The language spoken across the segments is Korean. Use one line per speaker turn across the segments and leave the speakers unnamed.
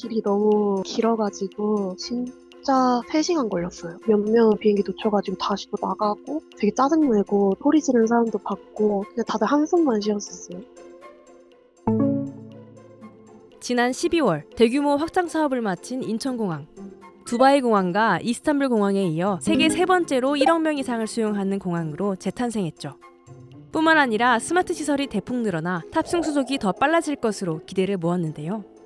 길이 너무 길어가지고 진짜 3시간 걸렸어요. 몇명 비행기 놓쳐가지고 다시 또 나가고 되게 짜증내고 소리 지르는 사람도 봤고 그냥 다들 한숨만 쉬었었어요.
지난 12월 대규모 확장 사업을 마친 인천공항. 두바이 공항과 이스탄불 공항에 이어 세계 세 번째로 1억 명 이상을 수용하는 공항으로 재탄생했죠. 뿐만 아니라 스마트 시설이 대폭 늘어나 탑승 수속이 더 빨라질 것으로 기대를 모았는데요.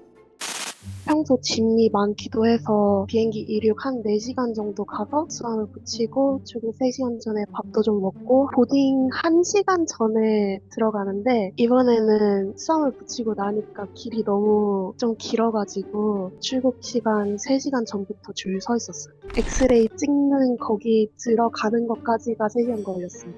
평소 짐이 많기도 해서 비행기 이륙 한 4시간 정도 가서 수함을 붙이고 출국 3시간 전에 밥도 좀 먹고 보딩 1시간 전에 들어가는데 이번에는 수함을 붙이고 나니까 길이 너무 좀 길어가지고 출국 시간 3시간 전부터 줄 서 있었어요. 엑스레이 찍는 거기 들어가는 것까지가 3시간 걸렸어요.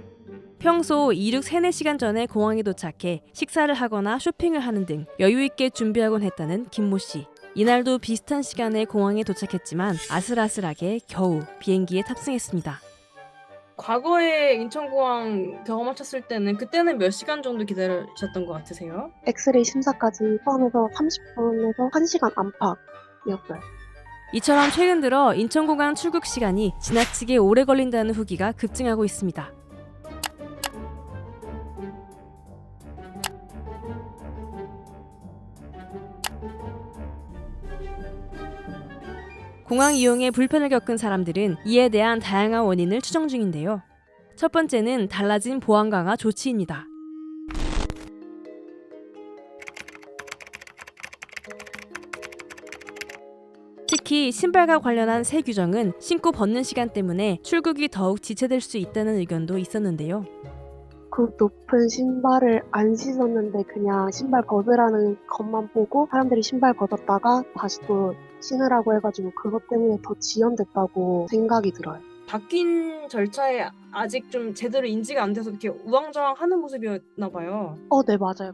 평소 이륙 3, 4시간 전에 공항에 도착해 식사를 하거나 쇼핑을 하는 등 여유 있게 준비하곤 했다는 김모 씨. 이날도 비슷한 시간에 공항에 도착했지만 아슬아슬하게 겨우 비행기에 탑승했습니다.
과거에 인천공항 경험하셨을 때는 그때는 몇 시간 정도 기다리셨던 것 같으세요?
엑스레이 심사까지 포함해서 30분에서 1시간 안팎이었어요.
이처럼 최근 들어 인천공항 출국 시간이 지나치게 오래 걸린다는 후기가 급증하고 있습니다. 공항 이용에 불편을 겪은 사람들은 이에 대한 다양한 원인을 추정 중인데요. 첫 번째는 달라진 보안 강화 조치입니다. 특히 신발과 관련한 새 규정은 신고 벗는 시간 때문에 출국이 더욱 지체될 수 있다는 의견도 있었는데요.
그 높은 신발을 안 신었는데 그냥 신발 벗으라는 것만 보고 사람들이 신발 벗었다가 다시 또 신으라고 해가지고 그것 때문에 더 지연됐다고 생각이 들어요.
바뀐 절차에 아직 좀 제대로 인지가 안 돼서 이렇게 우왕좌왕 하는 모습이었나 봐요.
어, 네, 맞아요.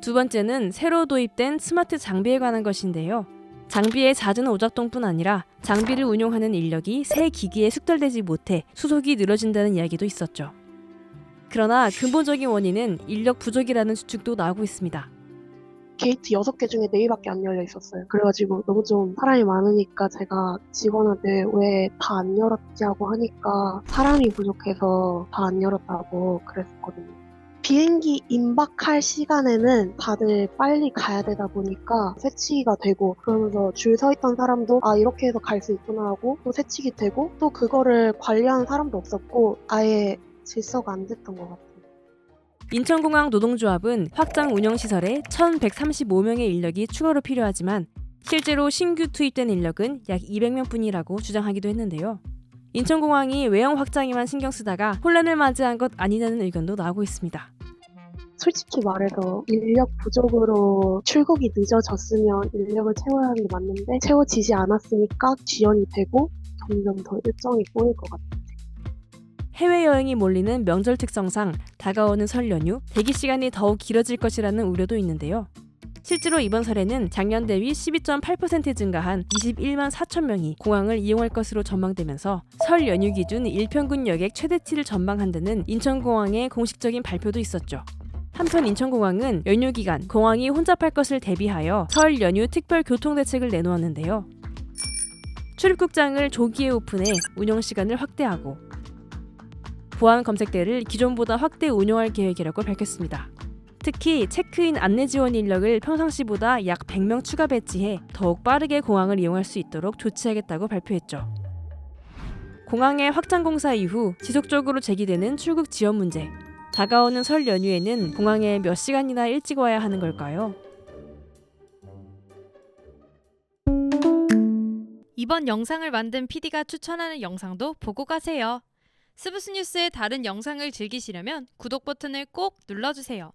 두 번째는 새로 도입된 스마트 장비에 관한 것인데요. 장비의 잦은 오작동뿐 아니라 장비를 운용하는 인력이 새 기기에 숙달되지 못해 수속이 늘어진다는 이야기도 있었죠. 그러나 근본적인 원인은 인력 부족이라는 추측도 나오고 있습니다.
게이트 6개 중에 4개밖에 안 열려 있었어요. 그래가지고 너무 좀 사람이 많으니까 제가 직원한테 왜 다 안 열었지 하고 하니까 사람이 부족해서 다 안 열었다고 그랬었거든요. 비행기 임박할 시간에는 다들 빨리 가야 되다 보니까 세치기가 되고 그러면서 줄 서 있던 사람도 아 이렇게 해서 갈 수 있구나 하고 또 세치기 되고 또 그거를 관리하는 사람도 없었고 아예 질서가 안 됐던 것 같아요.
인천공항 노동조합은 확장 운영시설에 1,135명의 인력이 추가로 필요하지만 실제로 신규 투입된 인력은 약 200명 뿐이라고 주장하기도 했는데요. 인천공항이 외형 확장에만 신경 쓰다가 혼란을 맞이한 것 아니냐는 의견도 나오고 있습니다.
솔직히 말해서 인력 부족으로 출국이 늦어졌으면 인력을 채워야 하는 게 맞는데 채워지지 않았으니까 지연이 되고 점점 더 일정이 꼬일 것 같아요.
해외여행이 몰리는 명절 특성상 다가오는 설 연휴, 대기 시간이 더욱 길어질 것이라는 우려도 있는데요. 실제로 이번 설에는 작년 대비 12.8% 증가한 21만 4천 명이 공항을 이용할 것으로 전망되면서 설 연휴 기준 일평균 여객 최대치를 전망한다는 인천공항의 공식적인 발표도 있었죠. 한편 인천공항은 연휴 기간 공항이 혼잡할 것을 대비하여 설 연휴 특별 교통 대책을 내놓았는데요. 출입국장을 조기에 오픈해 운영 시간을 확대하고 보안 검색대를 기존보다 확대 운영할 계획이라고 밝혔습니다. 특히 체크인 안내 지원 인력을 평상시보다 약 100명 추가 배치해 더욱 빠르게 공항을 이용할 수 있도록 조치하겠다고 발표했죠. 공항의 확장 공사 이후 지속적으로 제기되는 출국 지원 문제. 다가오는 설 연휴에는 공항에 몇 시간이나 일찍 와야 하는 걸까요?
이번 영상을 만든 PD가 추천하는 영상도 보고 가세요. 스브스 뉴스의 다른 영상을 즐기시려면 구독 버튼을 꼭 눌러주세요.